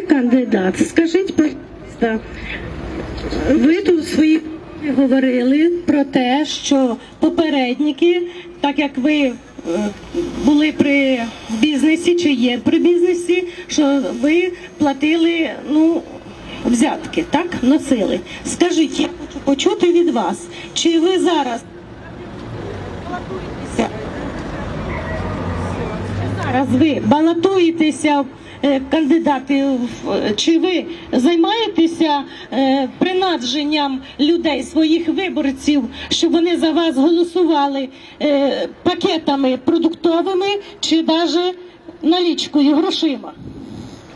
Кандидат, скажіть, пожалуйста, ви тут в своїй говорили про те, що попередники, так як ви е, були при бізнесі чи є при бізнесі, що ви платили ну, взятки, так? Носили. Скажіть, я хочу почути від вас, чи ви зараз? Зараз ви балотуєтеся кандидати, чи ви займаєтеся е, принадженням людей, своїх виборців, щоб вони за вас голосували е, пакетами продуктовими чи навіть налічкою грошима?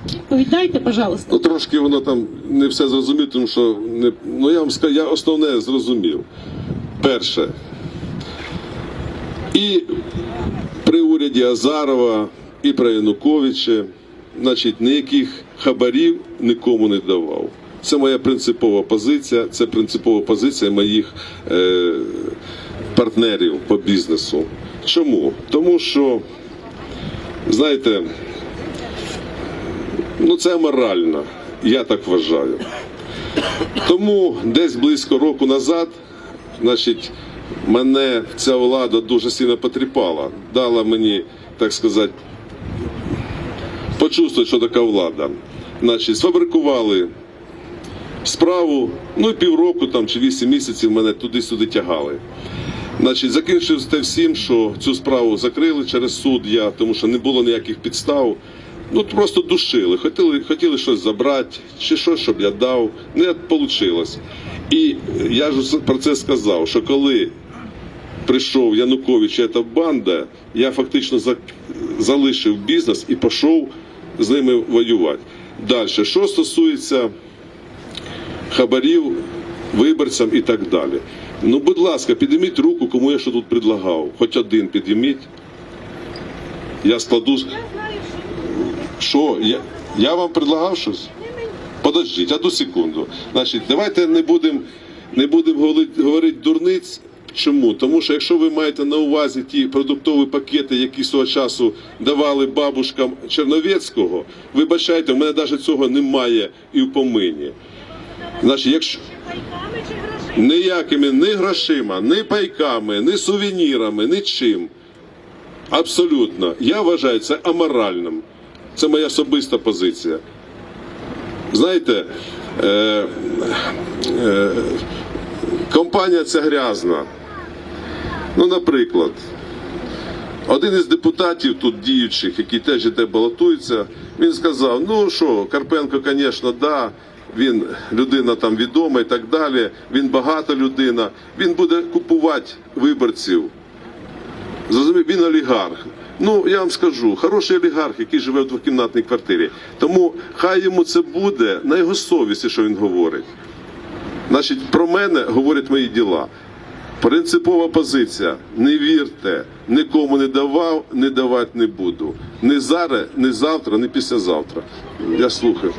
Відповідайте, пожалуйста. Ну трошки воно там не все зрозумів, тому що не ну я вам скажу, я основне зрозумів. Перше. І при уряді Азарова, і при Януковича, значить, ніяких хабарів нікому не давав. Це моя принципова позиція, це принципова позиція моїх е, партнерів по бізнесу. Чому? Тому що, знаєте, Ну, це аморально, я так вважаю. Тому десь близько року назад, значить, мене ця влада дуже сильно потріпала, дала мені, так сказати, почувствувати, що така влада. Значить, сфабрикували справу, ну і півроку там, чи вісім місяців мене туди-сюди тягали. Значить, закінчив те всім, що цю справу закрили через суд я, тому що не було ніяких підстав. Ну просто душили, хотіли, хотіли щось забрати, чи щось, щоб я дав. Не вийшло. І я ж про це сказав, що коли прийшов Янукович і ця банда, я фактично залишив бізнес і пішов з ними воювати. Далі, що стосується хабарів виборцям і так далі. Ну, будь ласка, підійміть руку, кому я що тут предлагав. Хоч один підійміть. Я складу. Що? Я, я вам предлагав щось? Подождіть, одну секунду. Значить, давайте не будемо не будем говорити, говорити дурниць. Чому? Тому що якщо ви маєте на увазі ті продуктові пакети, які свого часу давали бабушкам Черновецького, вибачайте, в мене навіть цього немає і в помині. Значить, якщо ніякими ні грошима, ні пайками, ні сувенірами, нічим. Абсолютно. Я вважаю це аморальним. Це моя особиста позиція. Знаєте, е, е, компанія ця грязна. Ну, наприклад, один із депутатів тут діючих, який теж іде балотується, він сказав: ну що, Карпенко, звісно, да, він людина там відома і так далі, він багата людина, він буде купувати виборців. Зрозумів, він олігарх. Ну, я вам скажу, хороший олігарх, який живе в двокімнатній квартирі. Тому хай йому це буде на його совісті, що він говорить. Значить, про мене говорять мої діла. Принципова позиція. Не вірте, нікому не давав, не давати не буду. Не зараз, ні завтра, ні післязавтра. Я слухаю.